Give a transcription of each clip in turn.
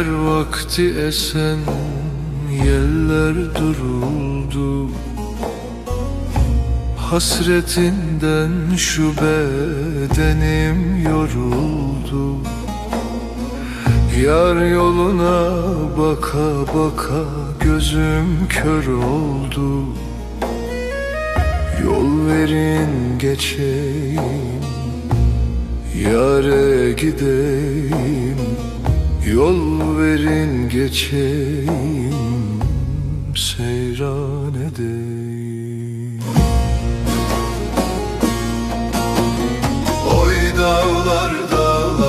Seher vakti esen yeller duruldu. Hasretinden şu bedenim yoruldu. Yar yoluna baka baka gözüm kör oldu. Yol verin geçeyim Yare gideyim Yol verin geçeyim Seyran edeyim. Oy dağlar dağlar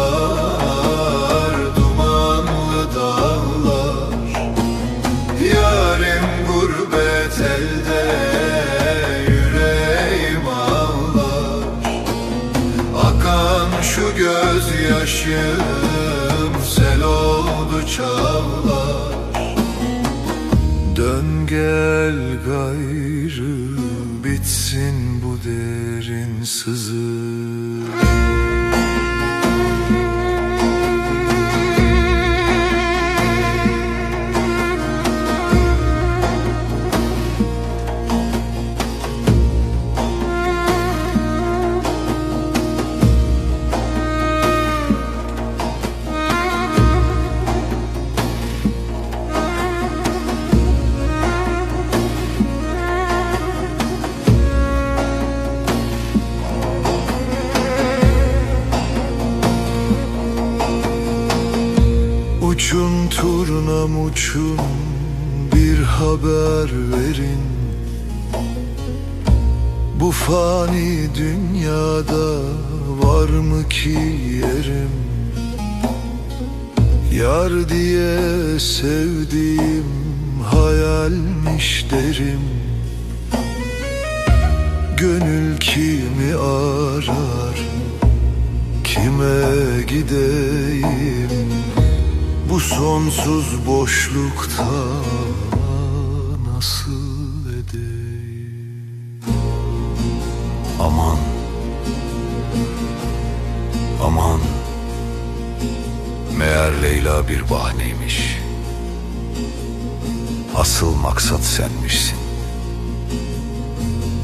Dumanlı dağlar. Yarim gurbet elde Yüreğim ağlar. Akan şu gözyaşım Sel oldu çağlar. Dön gel gayrı Bitsin bu derin sızı turnam uçun bir haber verin. Bu fani dünyada var mı ki yerim? Yar diye sevdiğim hayalmiş derim. Gönül kimi arar Kime gideyim bu sonsuz boşlukta nasıl edeyim? Aman, aman, meğer Leyla bir bahaneymiş. Asıl maksat senmişsin.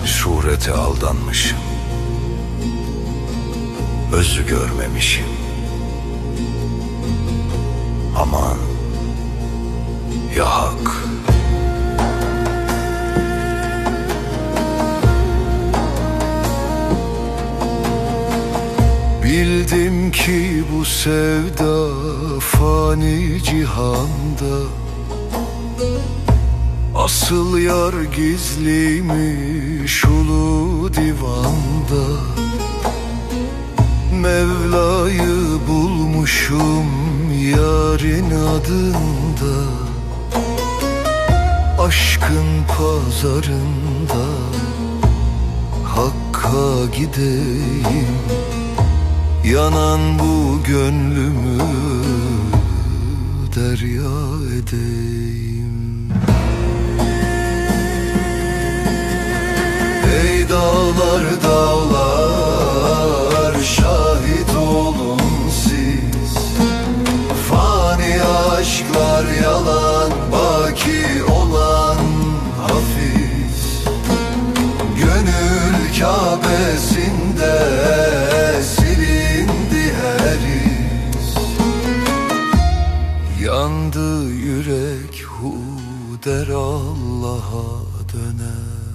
Surete aldanmışım. Özü görmemişim. Aman. Ya hak Bildim ki bu sevda fani cihanda. Asıl yar gizliymiş ulu divanda. Mevla'yı bulmuşum yarın adında Aşkın pazarında Hakka gideyim Yanan bu gönlümü derya edeyim. Ey dağlar dağlar Kabe'sinde silindi her iz. Yandı yürek hu der Allah'a döner